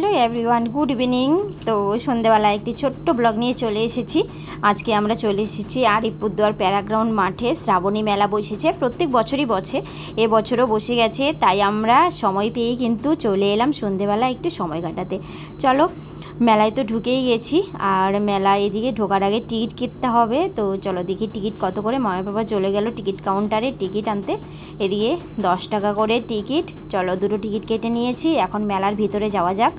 Hello everyone, good evening. তো সন্ধেবেলা একটি ছোট্ট ব্লগ নিয়ে চলে এসেছি। আজকে আমরা চলে এসেছি আরিপুরদুয়ার প্যারাগ্রাউন্ড মাঠে। শ্রাবণী মেলা বসেছে, প্রত্যেক বছরই বসে। এবছরও বসে গেছে, তাই আমরা সময় পেয়ে কিন্তু চলে এলাম সন্ধেবেলা একটু সময় কাটাতে। চলো, মেলায় তো ঢুকেই গেছি, আর মেলা এদিকে ঢোকার আগে টিকিট কিনতে হবে। তো চলো দেখি টিকিট কত করে। মামা বাবা চলে গেল টিকিট কাউন্টারে টিকিট আনতে। এদিকে দশ টাকা করে টিকিট। চলো দুটো টিকিট কেটে নিয়েছি। এখন মেলার ভিতরে যাওয়া যাক।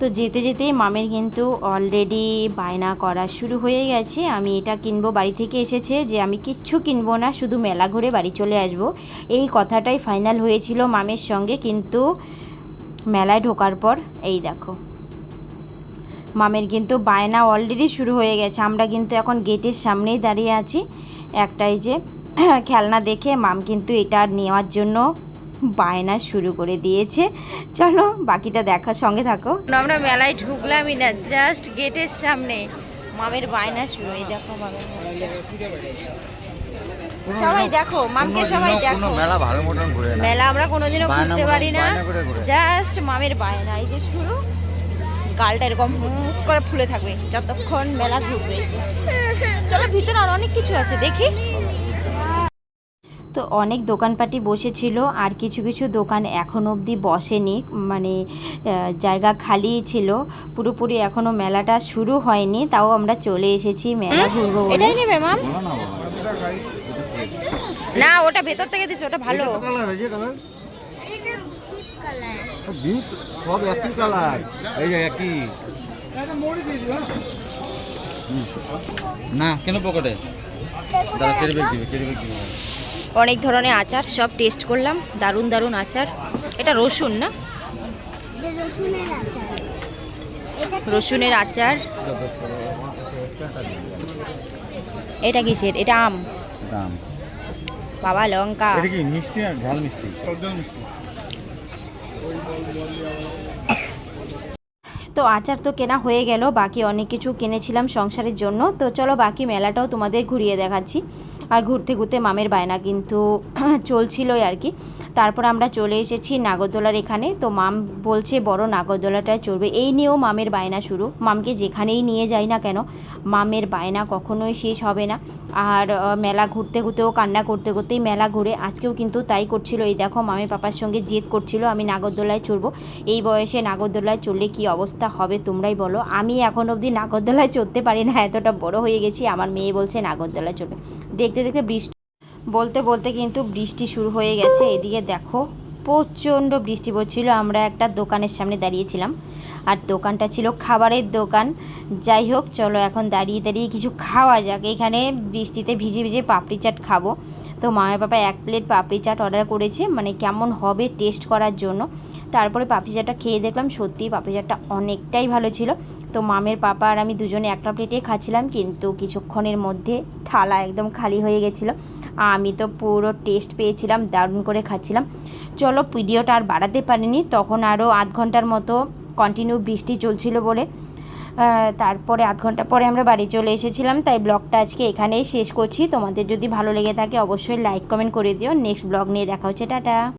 তো যেতে যেতেই মামের কিন্তু অলরেডি বায়না করা শুরু হয়ে গেছে। আমি এটা কিনবো, বাড়ি থেকে এসেছে যে আমি কিচ্ছু কিনবো না, শুধু মেলা ঘুরে বাড়ি চলে আসব। এই কথাটাই ফাইনাল হয়েছিল মামের সঙ্গে, কিন্তু মেলায় ঢোকার পর, এই দেখো। মামের কিন্তু বায়না অলরেডি শুরু হয়ে গেছে। আমরা কিন্তু এখন গেটের সামনেই দাঁড়িয়ে আছি। একটাই যে, খেলনা দেখে মাম কিন্তু এটা নেওয়ার জন্য বায়না শুরু করে দিয়েছে। চলো বাকিটা দেখার সঙ্গে থাকো। আমরা মেলায় ঢুকলামই না জাস্ট গেটের সামনে। মামের বায়না শুরু এই দেখো মামের সবাই দেখো মামকে সবাই দেখো। মেলা ভালো মতন ঘুরে না। মেলা আমরা কোনোদিনও ঘুরতে পারি না। জাস্ট মামের বায়না এই যে শুরু। গালটা এরকম মুখ করে ফুলে থাকবে যতক্ষণ মেলা ঘুরবে। চলো ভিতরে আর অনেক কিছু আছে দেখি। তো অনেক দোকানপাটি বসেছিল আর কিছু কিছু দোকান এখন অবধি বসেনি। মানে জায়গা খালি ছিল। পুরোপুরি এখনও মেলাটা শুরু হয়নি তাও আমরা চলে এসেছি মেলা ঘুরবো এটাই নেবে মাম না ওটা ভেতর থেকে দিচ্ছে ওটা ভালো। কালার এই যে কালার ডিপ সব একই কালার এই যে একই। না কেন পকেটে? দাদা কেড়ে বেগ দিবে কেড়ে বেগ দিবে। অনেক ধরনের আচার সব টেস্ট করলাম। দারুণ দারুণ আচার। এটা রসুন না? রসুনের আচার। এটা কিসের? এটা আম। বাবা লঙ্কা। এটা কি মিষ্টি না ঝাল মিষ্টি? মিষ্টি। তো আচার তো কেনা হয়ে গেল বাকি অনেক কিছু কিনেছিলাম সংসারের জন্য। তো চলো বাকি মেলাটাও তোমাদের ঘুরিয়ে দেখাচ্ছি। আর ঘুরতে ঘুরতে মামের বায়না কিন্তু চলছিলই আর কি। তারপর আমরা চলে এসেছি নাগরদোলার এখানে। তো মাম বলছে, বড় নাগরদোলাটায় চড়বে। এই নিয়েও মামের বায়না শুরু। মামকে যেখানেই নিয়ে যাই না কেন, মামের বায়না কখনোই শেষ হবে না। আর মেলা ঘুরতে ঘুরতেও, কান্না করতে করতেই মেলা ঘুরে, আজকেও কিন্তু তাই করছিল। এই দেখো, মামের পাপার সঙ্গে জেদ করছিল, আমি নাগরদোলায় চড়বো। এই বয়সে নাগরদোলায় চড়লে কি অবস্থা হবে তোমরাই বলো। আমি এখন অবধি নাগরদোলায় চড়তে পারি না, এতটা বড় হয়ে গেছি। আমার মেয়ে বলছে, নাগরদোলায় চড়বে। দেখতে দেখতে বৃষ্টি বলতে বলতে কিন্তু বৃষ্টি শুরু হয়ে গেছে। এদিকে দেখো, প্রচণ্ড বৃষ্টি পড়ছিল। আমরা একটা দোকানের সামনে দাঁড়িয়েছিলাম। আর দোকানটা ছিল খাবারের দোকান। যাই হোক, চলো এখন দাঁড়িয়ে দাঁড়িয়ে কিছু খাওয়া যাক। এখানে বৃষ্টিতে ভিজে ভিজে পাপড়ি চাট খাব। তো মায়ের পাপা এক প্লেট পাপড়ি চাট অর্ডার করেছে মানে কেমন হবে টেস্ট করার জন্য। তারপরে পাপড়ি চাটটা খেয়ে দেখলাম সত্যিই পাপড়ি চাটটা অনেকটাই ভালো ছিল। তো মামের পাপা আর আমি দুজনে একটা প্লেটে খাচ্ছিলাম, কিন্তু কিছুক্ষণের মধ্যে থালা একদম খালি হয়ে গেছিল। আমি তো পুরো টেস্ট পেয়েছিলাম, দারুণ করে খাচ্ছিলাম। চলো ভিডিওটা আর বাড়াতে পারিনি, তখন আরও আধ ঘণ্টার মতো কন্টিনিউ বৃষ্টি চলছিল বলে। তারপরে আধ ঘণ্টা পরে আমরা বাড়ি চলে এসেছিলাম, তাই ব্লগটা আজকে এখানেই শেষ করছি। তোমাদের যদি ভালো লেগে থাকে অবশ্যই লাইক কমেন্ট করে দিও। নেক্সট ব্লগ নিয়ে দেখা হচ্ছে। টাটা!